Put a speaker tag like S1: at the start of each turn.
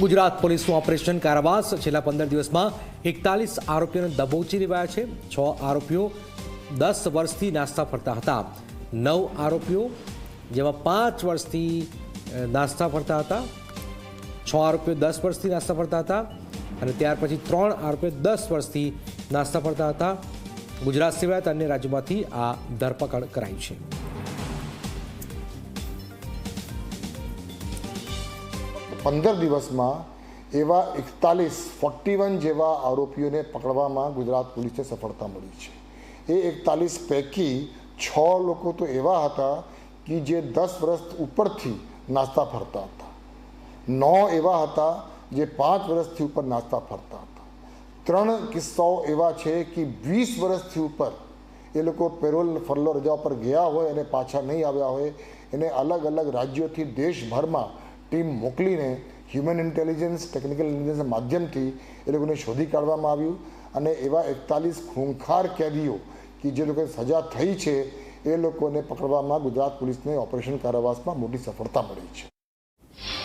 S1: ગુજરાત પોલીસનું ઓપરેશન કારાવાસ. છેલ્લા પંદર દિવસમાં એકતાલીસ આરોપીઓને દબોચી લેવાયા છે. છ આરોપીઓ દસ વર્ષથી નાસ્તા ફરતા હતા. નવ આરોપીઓ, જેમાં પાંચ વર્ષથી નાસ્તા ફરતા હતા. છ આરોપીઓ દસ વર્ષથી નાસ્તા ફરતા હતા અને ત્યાર પછી ત્રણ આરોપીઓ દસ વર્ષથી નાસ્તા ફરતા હતા. ગુજરાત સિવાય અન્ય રાજ્યોમાંથી આ ધરપકડ કરાઈ છે.
S2: પંદર દિવસમાં એવા એકતાલીસ ફોર્ટી વન જેવા આરોપીઓને પકડવામાં ગુજરાત પોલીસને સફળતા મળી છે. એ એકતાલીસ પૈકી છ લોકો તો એવા હતા કે જે દસ વર્ષ ઉપરથી નાસ્તા ફરતા હતા. નવ એવા હતા જે પાંચ વર્ષથી ઉપર નાસ્તા ફરતા હતા. ત્રણ કિસ્સાઓ એવા છે કે વીસ વર્ષથી ઉપર એ લોકો પેરોલ ફરલો રજા પર ગયા હોય અને પાછા નહીં આવ્યા હોય. એને અલગ અલગ રાજ્યોથી દેશભરમાં ટીમ મોકલીને હ્યુમન ઇન્ટેલિજન્સ ટેકનિકલ ઇન્ટેલિજન્સના માધ્યમથી એ લોકોને શોધી કાઢવામાં આવ્યું અને એવા એકતાલીસ ખૂંખાર કેદીઓ કે જે લોકોને સજા થઈ છે, એ લોકોને પકડવામાં ગુજરાત પોલીસને ઓપરેશન કારાવાસમાં મોટી સફળતા મળી છે.